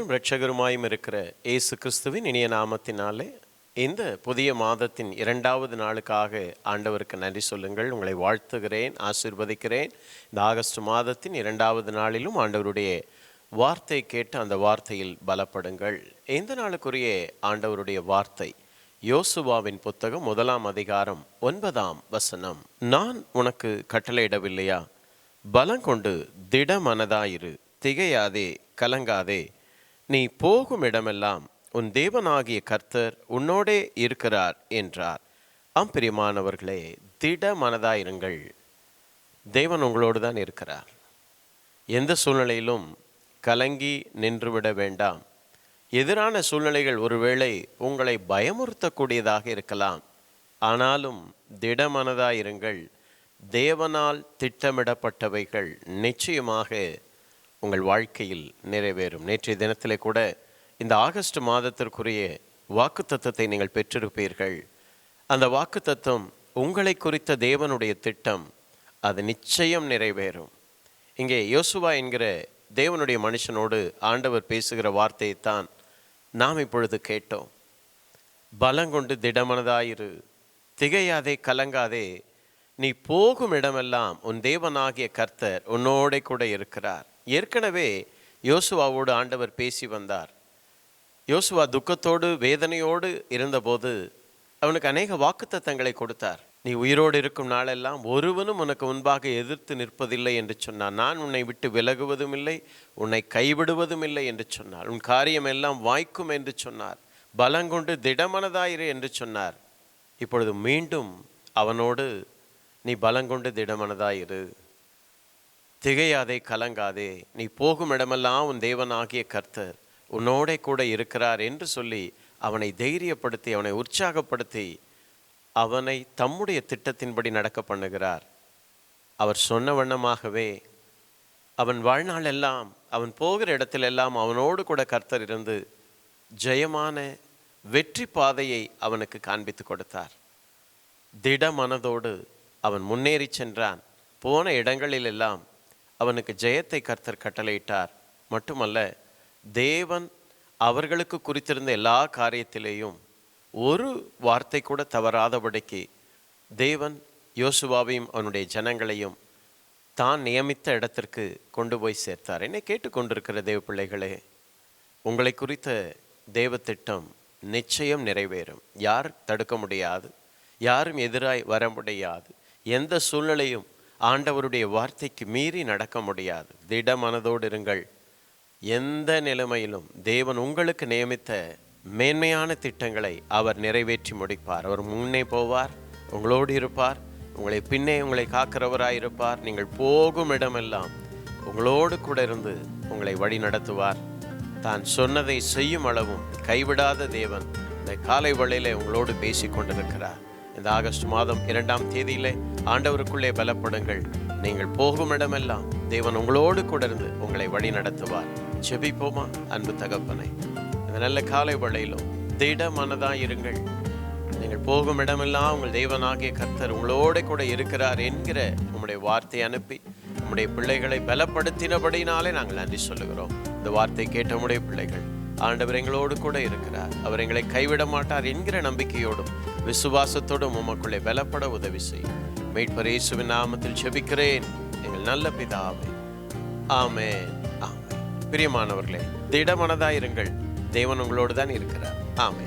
ஆண்டவரும் இரட்சகருமாயும் இருக்கிற இயேசு கிறிஸ்துவின் இனிய நாமத்தினாலே இந்த புதிய மாதத்தின் இரண்டாவது நாளுக்காக ஆண்டவருக்கு நன்றி சொல்லுங்கள். உங்களை வாழ்த்துகிறேன் ஆசிர்வதிக்கிறேன். இந்த ஆகஸ்ட் மாதத்தின் இரண்டாவது நாளிலும் ஆண்டவருடைய வார்த்தை கேட்டு அந்த வார்த்தையில் பலப்படுங்கள். இந்த நாளுக்குரிய ஆண்டவருடைய வார்த்தை யோசுவாவின் புத்தகம் முதலாம் அதிகாரம் ஒன்பதாம் வசனம். நான் உனக்கு கட்டளையிடவில்லையா? பலம் கொண்டு திட மனதாயிரு திகையாதே கலங்காதே. நீ போகும் இடமெல்லாம் உன் தேவனாகிய கர்த்தர் உன்னோடே இருக்கிறார் என்றார். ஆம் பிரியமானவர்களே திடமனதாயிருங்கள் தேவன் உங்களோடு தான் இருக்கிறார். எந்த சூழ்நிலையிலும் கலங்கி நின்றுவிட வேண்டாம். எதிரான சூழ்நிலைகள் ஒருவேளை உங்களை பயமுறுத்தக்கூடியதாக இருக்கலாம். ஆனாலும் திடமனதாயிருங்கள் தேவனால் திட்டமிடப்பட்டவைகள் நிச்சயமாக உங்கள் வாழ்க்கையில் நிறைவேறும். நேற்றைய தினத்திலே கூட இந்த ஆகஸ்ட் மாதத்திற்குரிய வாக்குத்தத்தத்தை நீங்கள் பெற்றிருப்பீர்கள். அந்த வாக்குத்தத்தம் உங்களை குறித்த தேவனுடைய திட்டம். அது நிச்சயம் நிறைவேறும். இங்கே யோசுவா என்கிற தேவனுடைய மனுஷனோடு ஆண்டவர் பேசுகிற வார்த்தையைத்தான் நாம் இப்பொழுது கேட்டோம். பலங்கொண்டு திடமனதாயிரு. திகையாதே கலங்காதே. நீ போகும் இடமெல்லாம் உன் தேவனாகிய கர்த்தர் உன்னோட கூட இருக்கிறார். ஏற்கனவே யோசுவாவோடு ஆண்டவர் பேசி வந்தார். யோசுவா துக்கத்தோடு வேதனையோடு இருந்தபோது அவனுக்கு அநேக வாக்குத்தத்தங்களை கொடுத்தார். நீ உயிரோடு இருக்கும் நாளெல்லாம் ஒருவனும் உனக்கு முன்பாக எதிர்த்து நிற்பதில்லை என்று சொன்னான். நான் உன்னை விட்டு விலகுவதும் இல்லை உன்னை கைவிடுவதும் இல்லை என்று சொன்னார். உன் காரியம் எல்லாம் வாய்க்கும் என்று சொன்னார். பலங்கொண்டு திடமனதாயிரு என்று சொன்னார். இப்பொழுது மீண்டும் அவனோடு நீ பலங்கொண்டு திடமனதாயிரு திகையாதே கலங்காதே. நீ போகும் இடமெல்லாம் உன் தேவனாகிய கர்த்தர் உன்னோடே கூட இருக்கிறார் என்று சொல்லி அவனை தைரியப்படுத்தி அவனை உற்சாகப்படுத்தி அவனை தம்முடைய திட்டத்தின்படி நடக்க பண்ணுகிறார். அவர் சொன்ன வண்ணமாகவே அவன் வாழ்நாள் எல்லாம் அவன் போகிற இடத்திலெல்லாம் அவனோடு கூட கர்த்தர் இருந்து ஜெயமான வெற்றி பாதையை அவனுக்கு காண்பித்து கொடுத்தார். திட மனதோடு அவன் முன்னேறி சென்றான். போன இடங்களிலெல்லாம் அவனுக்கு ஜெயத்தை கர்த்தர் கட்டளையிட்டார். மட்டுமல்ல தேவன் அவர்களுக்கு குறித்திருந்த எல்லா காரியத்திலேயும் ஒரு வார்த்தை கூட தவறாதபடிக்கு தேவன் யோசுவாவையும் அவனுடைய ஜனங்களையும் தான் நியமித்த இடத்திற்கு கொண்டு போய் சேர்த்தார். என்னை கேட்டுக்கொண்டிருக்கிற தேவ பிள்ளைகளே உங்களை குறித்த தேவ திட்டம் நிச்சயம் நிறைவேறும். யார் தடுக்க முடியாது யாரும் எதிராய் வர முடியாது. எந்த சூழ்நிலையும் ஆண்டவருடைய வார்த்தைக்கு மீறி நடக்க முடியாது. திட மனதோடு இருங்கள். எந்த நிலைமையிலும் தேவன் உங்களுக்கு நியமித்த மேன்மையான திட்டங்களை அவர் நிறைவேற்றி முடிப்பார். அவர் முன்னே போவார் உங்களோடு இருப்பார் உங்களை பின்னே உங்களை காக்கிறவராயிருப்பார் நீங்கள் போகும் இடமெல்லாம் உங்களோடு கூட இருந்து உங்களை வழி நடத்துவார். தான் சொன்னதை செய்யும் அளவும் கைவிடாத தேவன் இந்த காலை வழியில் உங்களோடு பேசி கொண்டிருக்கிறார் இந்த ஆகஸ்ட் மாதம் இரண்டாம் தேதியிலே ஆண்டவருக்குள்ளே பலப்படுங்கள். நீங்கள் போகும் இடமெல்லாம் தேவன் உங்களோடு கூட இருந்து உங்களை வழி நடத்துவார் செபிப்போமா அன்பு தகப்பனை? இந்த நல்ல காலை வளையிலும் திட மனதா இருங்கள். நீங்கள் போகும் இடமெல்லாம் உங்கள் தேவனாகிய கர்த்தர் உங்களோட கூட இருக்கிறார் என்கிற உங்களுடைய வார்த்தை அனுப்பி உங்களுடைய பிள்ளைகளை பலப்படுத்தினபடினாலே நாங்கள் நன்றி சொல்லுகிறோம். இந்த வார்த்தை கேட்ட உடைய பிள்ளைகள் ஆண்டவர் எங்களோடு கூட இருக்கிறார். அவர் எங்களை கைவிட மாட்டார் என்கிற நம்பிக்கையோடும் விசுவாசத்தோடும் உமக்குள்ளே பலப்பட உதவி செய்யும். மீட்பர் இயேசுவின் நாமத்தில் செபிக்கிறேன். எங்கள் நல்ல பிதாவே. ஆமே ஆமே பிரியமானவர்களே திடமனதாயிருங்கள். தேவன் உங்களோடு தான் இருக்கிறார். ஆமே